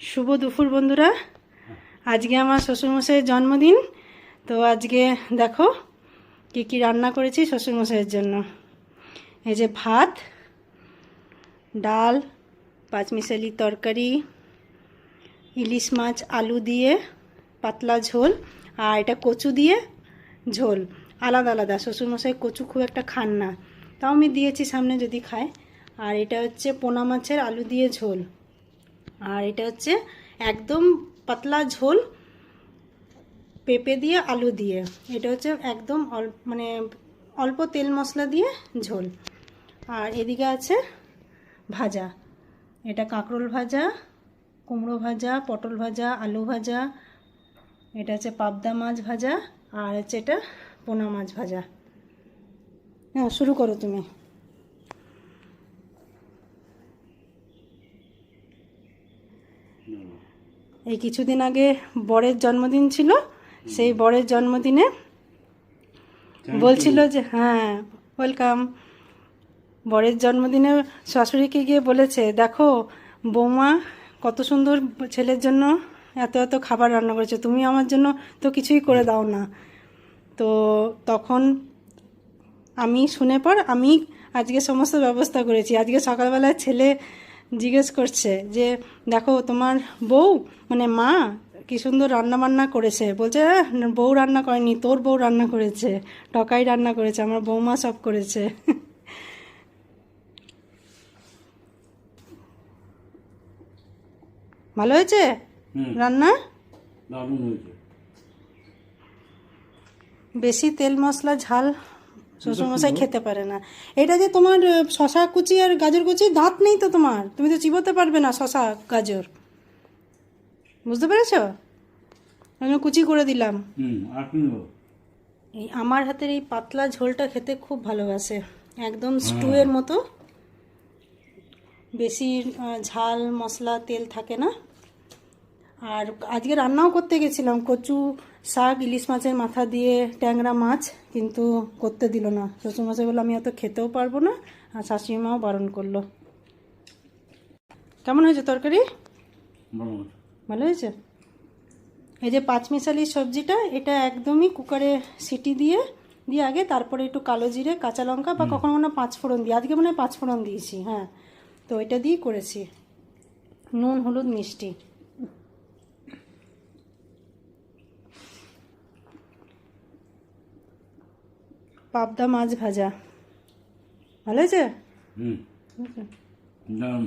শুভ দুপুর বন্ধুরা। আজকে আমার শ্বশুরমশাইয়ের জন্মদিন। তো আজকে দেখো কি কি রান্না করেছি শ্বশুরমশাইয়ের জন্য। এই যে ভাত, ডাল, পাঁচমিশালি তরকারি, ইলিশ মাছ, আলু দিয়ে পাতলা ঝোল আর এটা কচু দিয়ে ঝোল। আলাদা আলাদা, শ্বশুরমশাই কচু খুব একটা খান না। তাও আমি দিয়েছি সামনে যদি খায়। আর এটা হচ্ছে পোনা মাছের আলু দিয়ে ঝোল। আর এটা হচ্ছে একদম পাতলা ঝোল, পেঁপে দিয়ে আলু দিয়ে। এটা হচ্ছে একদম মানে অল্প তেল মশলা দিয়ে ঝোল। আর এদিকে আছে ভাজা। এটা কাঁকরোল ভাজা, কুমড়ো ভাজা, পটল ভাজা, আলু ভাজা। এটা হচ্ছে পাবদা মাছ ভাজা, আর হচ্ছে এটা পোনা মাছ ভাজা। হ্যাঁ শুরু করো তুমি। এই কিছুদিন আগে বরের জন্মদিন ছিল সেই বরের জন্মদিনে বলছিল যে হ্যাঁ ওয়েলকাম বরের জন্মদিনে শাশুড়িকে গিয়ে বলেছে দেখো বৌমা কত সুন্দর ছেলের জন্য এত এত খাবার রান্না করেছে তুমি আমার জন্য তো কিছুই করে দাও না। তো তখন আমি শুনে পর আমি আজকে সমস্ত ব্যবস্থা করেছি। আজকে সকালবেলায় ছেলে জিজ্ঞেস করছে যে দেখো তোমার বউ মানে মা কি সুন্দর রান্না বান্না করেছে? বলছে বউ রান্না করেনি তোর বউ রান্না করেছে টকাই রান্না করেছে আমার বৌমা সব করেছে। ভালো হয়েছে? রান্না? দারুণ হয়েছে। বেশি তেল মশলা ঝাল শ্বশুরমশাই খেতে পারে না। এটা যে তোমার শশা কুচি আর গাজর কুচি দাঁত নেই তো তোমার? তুমি তো চিবোতে পারবে না শশা গাজর। বুঝতে পেরেছ? আমি কুচি করে দিলাম। এই আমার হাতের এই পাতলা ঝোলটা খেতে খুব ভালোবাসে। একদম স্টুয়ের মতো। বেশি ঝাল মশলা তেল থাকে না? আর আজকে রান্নাও করতে গেছিলাম কচু শাক ইলিশ মাছের মাথা দিয়ে ট্যাংরা মাছ কিন্তু করতে দিল না। শ্বশুরমশাই বলল আমি অত খেতেও পারব না। আর শাশুড়িমাও বারণ করল। কেমন হয়েছে তরকারি? ভালো হয়েছে। ভালো হয়েছে? এই যে পাঁচমিশালি সবজিটা এটা একদমই কুকারে সিটি দিয়ে দিয়ে আগে তারপরে একটু কালো জিরে কাঁচা লঙ্কা বা কখনো কখনো পাঁচ ফোড়ন দিই। আজকে মনে হয় পাঁচ ফোড়ন দিয়েছি হ্যাঁ। তো এটা দিয়েই করেছি। নুন হলুদ মিষ্টি। পাবদা মাছ ভাজা। ভালো হয়েছে? হুম। দারুণ।